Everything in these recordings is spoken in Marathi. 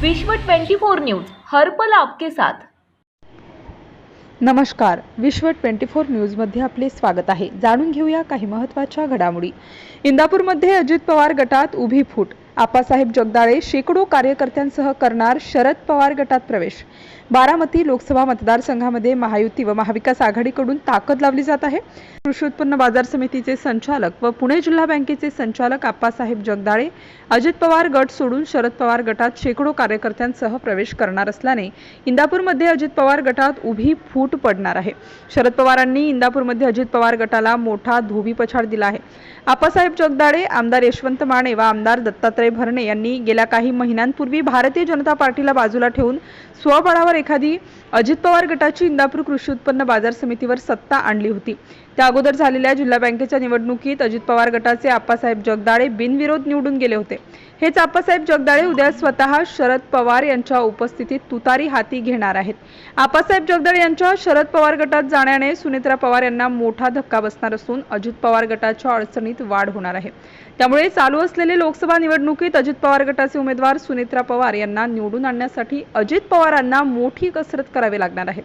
विश्व 24 न्यूज हर पल आपके साथ. नमस्कार. विश्व ट्वेंटी फोर न्यूजमध्ये आपले स्वागत आहे. जाणून घेऊया काही महत्त्वाच्या घडामोडी. इंदापूरमध्ये अजित पवार गटात उभी फूट. आप्पासाहेब जगदाळे शेकडो कार्यकर्त्यांसह करणार शरद पवार गटात प्रवेश. बारामती लोकसभा मतदारसंघामध्ये महायुती व महाविकास आघाडीकडून ताकद लावली जात आहे. कृषी उत्पन्न बाजार समितीचे संचालक व पुणे जिल्हा बँकेचे संचालक आप्पासाहेब जगदाळे अजित पवार गट सोडून शरद पवार गटात शेकडो कार्यकर्त्यांसह प्रवेश करणार असल्याने इंदापूरमध्ये अजित पवार गटात उभी फूट पडणार आहे. शरद पवारांनी इंदापूरमध्ये अजित पवार गटाला मोठा धोबी पछाड दिला आहे. आप्पासाहेब जगदाळे आमदार यशवंत माने व आमदार दत्तात्रय भरणे यांनी गेल्या काही महिन्यांपूर्वी भारतीय जनता पार्टीला बाजूला ठेवून स्वबळावर एखादी अजित पवार गटाची इंदापूर कृषी उत्पन्न बाजार समितीवर सत्ता आणली होती. त्या अगोदर झालेल्या जिल्हा बँकेच्या निवडणुकीत अजित पवार गटाचे आप्पासाहेब जगदाळे बिनविरोध निवडून गेले होते. हेच आप्पासाहेब जगदाळे उद्या स्वतः शरद पवार यांच्या उपस्थितीत तुतारी हाती घेणार आहेत. आप्पासाहेब जगदाळे यांच्या शरद पवार गटात जाण्याने सुनेत्रा पवार यांना मोठा धक्का बसणार असून अजित पवार गटाच्या अडचणीत वाढ होणार आहे. त्यामुळे चालू असलेले लोकसभा निवडणुकीत अजित पवार गटाचे उमेदवार सुनेत्रा पवार यांना निवडून आणण्यासाठी अजित पवारांना मोठी कसरत करावी लागणार आहे.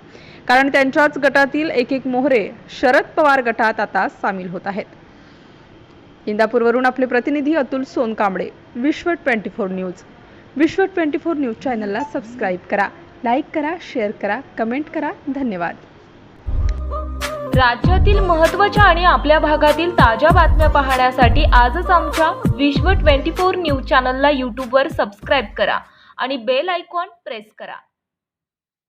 कारण त्यांच्याच गटातील एक एक मोहरे शरद पवार गटात आता सामील होत आहेत. इंदापूरवरून आपले प्रतिनिधी Atul Sonkamble Vishwa twenty four news. Vishwa twenty four news चॅनलला सबस्क्राईब करा लाईक करा शेअर करा कमेंट करा. धन्यवाद. राज्यातील महत्त्वाच्या आणि आपल्या भागातील ताज्या बातम्या पाहण्यासाठी आजच आमच्या विश्व 24 न्यूज चॅनलला यूट्यूबवर सबस्क्राईब करा आणि बेल आयकॉन प्रेस करा.